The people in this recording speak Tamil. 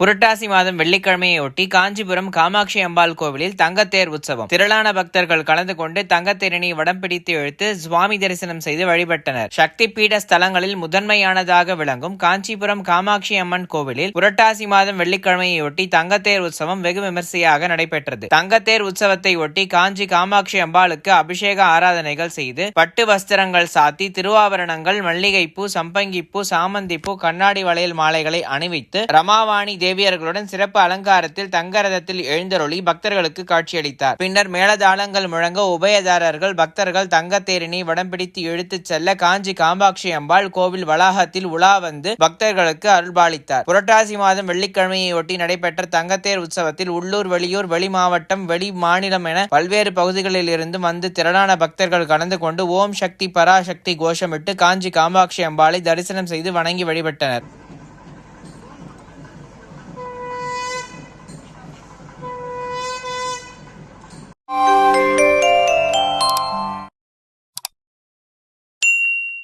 புரட்டாசி மாதம் வெள்ளிக்கிழமையொட்டி காஞ்சிபுரம் காமாட்சி அம்பாள் கோவிலில் தங்கத்தேர் உற்சவம். திரளான பக்தர்கள் கலந்து கொண்டு தங்கத்தேரினை வடம் பிடித்து இழுத்து சுவாமி தரிசனம் செய்து வழிபட்டனர். சக்தி பீட ஸ்தலங்களில் முதன்மையானதாக விளங்கும் காஞ்சிபுரம் காமாட்சி அம்மன் கோவிலில் புரட்டாசி மாதம் வெள்ளிக்கிழமையொட்டி தங்கத்தேர் உற்சவம் வெகு விமர்சையாக நடைபெற்றது. தங்கத்தேர் உற்சவத்தை ஒட்டி காஞ்சி காமாட்சி அம்பாளுக்கு அபிஷேக ஆராதனைகள் செய்து பட்டு வஸ்திரங்கள் சாத்தி திருவாபரணங்கள் மல்லிகைப்பூ சம்பங்கிப்பூ சாமந்திப்பூ கண்ணாடி வளையல் மாலைகளை அணிவித்து ரமாவாணி தேவியர்களுடன் சிறப்பு அலங்காரத்தில் தங்க ரதத்தில் எழுந்தருளி பக்தர்களுக்கு காட்சியளித்தார். பின்னர் மேளதாளங்கள் முழங்க உபயதாரர்கள் பக்தர்கள் தங்கத்தேரினை வடம் பிடித்து இழுத்துச் செல்ல காஞ்சி காமாட்சி அம்பாள் கோவில் வளாகத்தில் உலா வந்து பக்தர்களுக்கு அருள்பாலித்தார். புரட்டாசி மாதம் வெள்ளிக்கிழமையொட்டி நடைபெற்ற தங்கத்தேர் உற்சவத்தில் உள்ளூர் வெளியூர் வெளி மாவட்டம் வெளி மாநிலம் என பல்வேறு பகுதிகளில் இருந்து வந்து திரளான பக்தர்கள் கலந்து கொண்டு ஓம் சக்தி பராசக்தி கோஷமிட்டு காஞ்சி காமாட்சி அம்பாளை தரிசனம் செய்து வணங்கி வழிபட்டனர்.